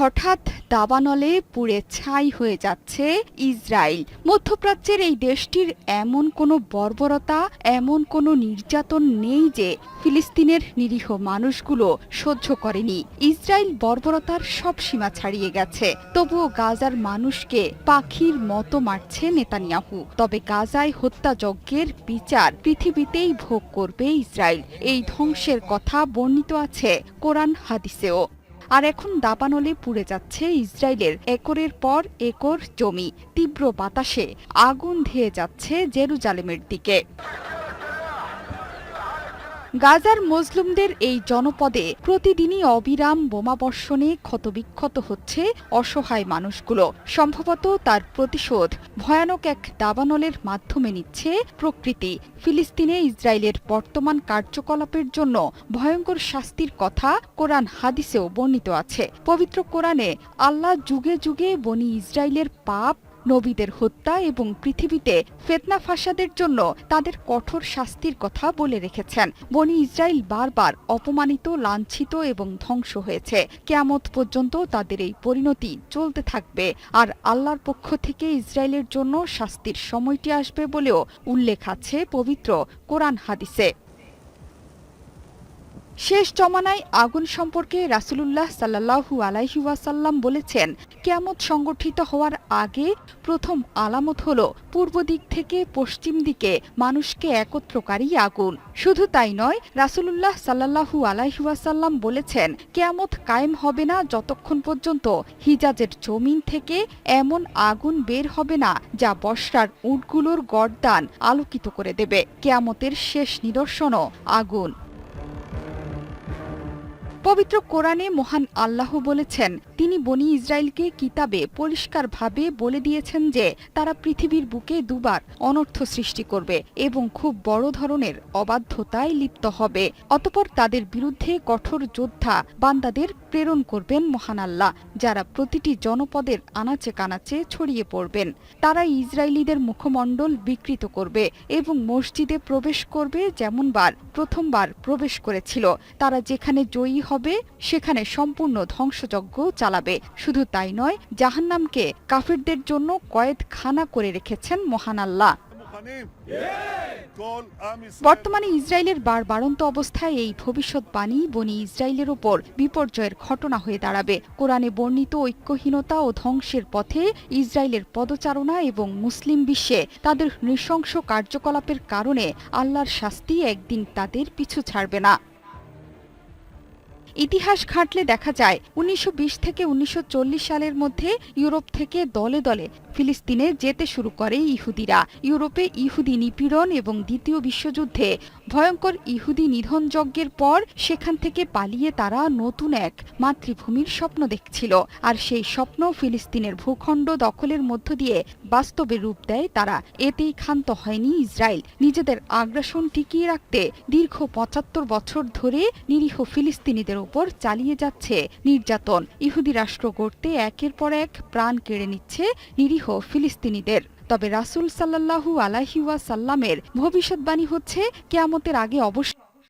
হঠাৎ দাবানলে পুড়ে ছাই হয়ে যাচ্ছে ইসরায়েল। মধ্যপ্রাচ্যের এই দেশটির এমন কোনো বর্বরতা, এমন কোনো নির্যাতন নেই যে ফিলিস্তিনের নিরীহ মানুষগুলো সহ্য করেনি। ইসরায়েল বর্বরতার সব সীমা ছাড়িয়ে গেছে। তবুও গাজার মানুষকে পাখির মতো মারছে নেতানিয়াহু। তবে গাজায় হত্যাযজ্ঞের বিচার পৃথিবীতেই ভোগ করবে ইসরায়েল। এই ধ্বংসের কথা বর্ণিত আছে কোরআন হাদিসেও। আর এখন দাবানলে পুড়ে যাচ্ছে ইসরায়েলের একরের পর একর জমি, তীব্র বাতাসে আগুন ধেয়ে যাচ্ছে জেরুজালেমের দিকে। গাজার মজলুমদের এই জনপদে প্রতিদিনই অবিরাম বোমাবর্ষণে ক্ষতবিক্ষত হচ্ছে অসহায় মানুষগুলো। সম্ভবত তার প্রতিশোধ ভয়ানক এক দাবানলের মাধ্যমে নিচ্ছে প্রকৃতি। ফিলিস্তিনে ইসরায়েলের বর্তমান কার্যকলাপের জন্য ভয়ঙ্কর শাস্তির কথা কোরআন হাদিসেও বর্ণিত আছে। পবিত্র কোরআনে আল্লাহ যুগে যুগে বনি ইসরায়েলের পাপ নবীদের হত্যা এবং পৃথিবীতে ফেতনা ফাসাদের জন্য তাদের কঠোর শাস্তির কথা বলে রেখেছেন। বনি ইসরায়েল বারবার অপমানিত, লাঞ্ছিত এবং ধ্বংস হয়েছে। কেয়ামত পর্যন্ত তাদের এই পরিণতি চলতে থাকবে আর আল্লাহর পক্ষ থেকে ইসরায়েলের জন্য শাস্তির সময়টি আসবে বলেও উল্লেখ আছে পবিত্র কোরআন হাদিসে। শেষ জমানায় আগুন সম্পর্কে রাসুলুল্লাহ সাল্লাহু আলাইহি ওয়াসাল্লাম বলেছেন, কেয়ামত সংগঠিত হওয়ার আগে প্রথম আলামত হল পূর্ব দিক থেকে পশ্চিম দিকে মানুষকে একত্রকারী আগুন। শুধু তাই নয়, রাসুলুল্লাহ সাল্লাহু আলাইহি ওয়াসাল্লাম বলেছেন, কেয়ামত কায়েম হবে না যতক্ষণ পর্যন্ত হিজাজের জমিন থেকে এমন আগুন বের হবে না যা বর্ষার উটগুলোর গড়দান আলোকিত করে দেবে। কেয়ামতের শেষ নিদর্শনও আগুন। পবিত্র কোরআনে মহান আল্লাহ বলেছেন, তিনি বনি ইসরায়েলকে কিতাবে পরিষ্কারভাবে বলে দিয়েছেন যে, তারা পৃথিবীর বুকে দুবার অনর্থ সৃষ্টি করবে এবং খুব বড় ধরনের অবাধ্যতায় লিপ্ত হবে। অতপর তাদের বিরুদ্ধে কঠোর যোদ্ধা বান্দাদের প্রেরণ করবেন মহান আল্লাহ, যারা প্রতিটি জনপদের আনাচে কানাচে ছড়িয়ে পড়বেন। তারা ইসরায়েলিদের মুখমণ্ডল বিকৃত করবে এবং মসজিদে প্রবেশ করবে যেমনবার প্রথমবার প্রবেশ করেছিল। তারা যেখানে জয়ী হবে, সেখানে সম্পূর্ণ ধ্বংসযজ্ঞ চালাবে। শুধু তাই নয়, জাহান্নামকে কাফিরদের জন্য কয়েদ খানা করে রেখেছেন মহান আল্লাহ। বর্তমানে ইসরায়েলের বার বাড়ন্ত অবস্থায় এই ভবিষ্যৎবাণী বনি ইসরায়েলের ওপর বিপর্যয়ের ঘটনা হয়ে দাঁড়াবে। কোরআনে বর্ণিত ঐক্যহীনতা ও ধ্বংসের পথে ইসরায়েলের পদচারণা এবং মুসলিম বিশ্বে তাদের নৃশংস কার্যকলাপের কারণে আল্লাহর শাস্তি একদিন তাদের পিছু ছাড়বে না। ইতিহাস ঘাঁটলে দেখা যায়, উনিশশো বিশ থেকে উনিশশো চল্লিশ সালের মধ্যে ইউরোপ থেকে দলে দলে ফিলিস্তিনে যেতে শুরু করে ইহুদিরা। ইউরোপে ইহুদি নিপীড়ন এবং দ্বিতীয় বিশ্বযুদ্ধে ভয়ঙ্কর ইহুদি নিধন যজ্ঞের পর সেখান থেকে পালিয়ে তারা নতুন এক মাতৃভূমির স্বপ্ন দেখছিল। আর সেই স্বপ্ন ফিলিস্তিনের ভূখণ্ড দখলের মধ্য দিয়ে বাস্তবে রূপ দেয় তারা। এতেই ক্ষান্ত হয়নি ইসরায়েল। নিজেদের আগ্রাসন টিকিয়ে রাখতে দীর্ঘ পঁচাত্তর বছর ধরে নিরীহ ফিলিস্তিনিদের উপর চালিয়ে যাচ্ছে নির্যাতন। ইহুদি রাষ্ট্র গড়তে একের পর এক প্রাণ কেড়ে নিচ্ছে নিরীহ ফিলিস্তিনিদের। তবে রাসূল সাল্লাল্লাহু আলাইহি সাল্লামের ভবিষ্যৎবাণী হচ্ছে, কেয়ামতের আগে অবশ্যই